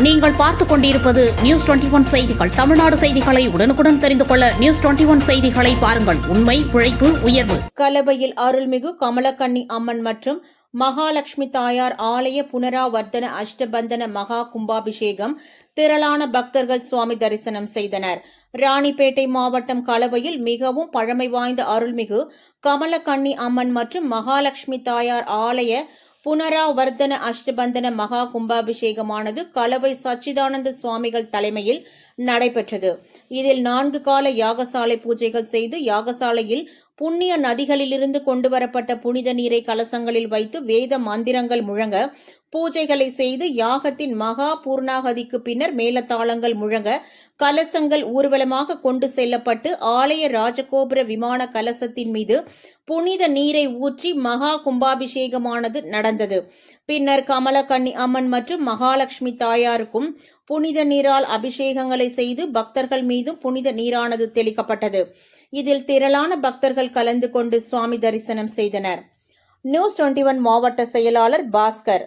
நீங்கள் பார்த்துக் கொண்டிருப்பது நியூஸ் டுவெண்டி ஒன் செய்திகள். தமிழ்நாடு செய்திகளை உடனுக்குடன் தெரிந்து கொள்ள நியூஸ் டுவெண்டி ஒன் செய்திகளை பாருங்கள். உண்மை உழைப்பு உயர்வு. கலபையில் அருள்மிகு கமலக்கண்ணி அம்மன் மற்றும் மகாலட்சுமி தாயார் ஆலய புனராவர்த்தன அஷ்டபந்தன மகா கும்பாபிஷேகம் திரளான பக்தர்கள் சுவாமி தரிசனம் செய்தனர். ராணிப்பேட்டை மாவட்டம் கலவையில் மிகவும் பழமை வாய்ந்த அருள்மிகு கமலக்கண்ணி அம்மன் மற்றும் மகாலட்சுமி தாயார் ஆலய புனராவர்த்தன அஷ்டபந்தன மகா கும்பாபிஷேகமானது கலவை சச்சிதானந்த சுவாமிகள் தலைமையில் நடைபெற்றது. இதில் நான்கு கால யாகசாலை பூஜைகள் செய்து யாகசாலையில் புண்ணிய நதிகளிலிருந்து கொண்டுவரப்பட்ட புனித நீரை கலசங்களில் வைத்து வேத மந்திரங்கள் முழங்க பூஜைகளை செய்து யாகத்தின் மகா பூர்ணாகதிக்கு பின்னர் மேலத்தாளங்கள் முழங்க கலசங்கள் ஊர்வலமாக கொண்டு செல்லப்பட்டு ஆலய ராஜகோபுர விமான கலசத்தின் மீது புனித நீரை ஊற்றி மகா கும்பாபிஷேகமானது நடந்தது. பின்னர் கமலக்கண்ணி அம்மன் மற்றும் மகாலட்சுமி தாயாருக்கும் புனித நீரால் அபிஷேகங்களை செய்து பக்தர்கள் மீதும் புனித நீரானது தெளிக்கப்பட்டது. இதில் திரளான பக்தர்கள் கலந்து கொண்டு சுவாமி தரிசனம் செய்தனர். நியூஸ் டுவெண்டி ஒன் மாவட்ட செயலாளர் பாஸ்கர்